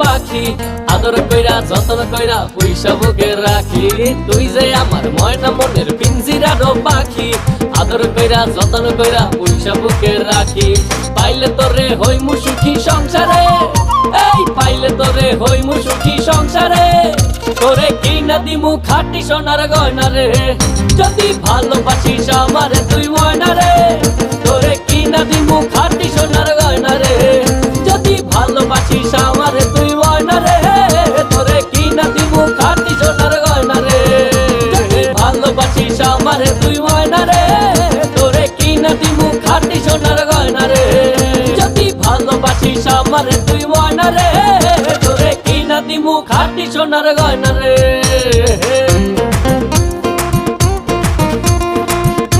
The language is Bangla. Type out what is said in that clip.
পাখি, আদর কইরা, যতন কইরা পয়সা বুকে রাখি। তুই যে আমার ময়না মনের পিঞ্জিরারও পাখি, আদর কইরা, যতন কইরা পয়সা বুকে রাখি। পাইলে তোরে মুসুখী সংসারে, এই পাইলে তোরে হই মুসুখী সংসারে। তোরে কি না দিমু খাটি সোনার গয়না রে। যদি ভালোবাসিস আমারে তুই ভালোবাসিস আমারে তুই ময়না রে। তোরে কি না দিমু খাটি সোনার গয়না রে। যদি ভালোবাসিস আমারে তুই ময়না রে। তোরে কি না দিমু খাটি সোনার গয়না রে।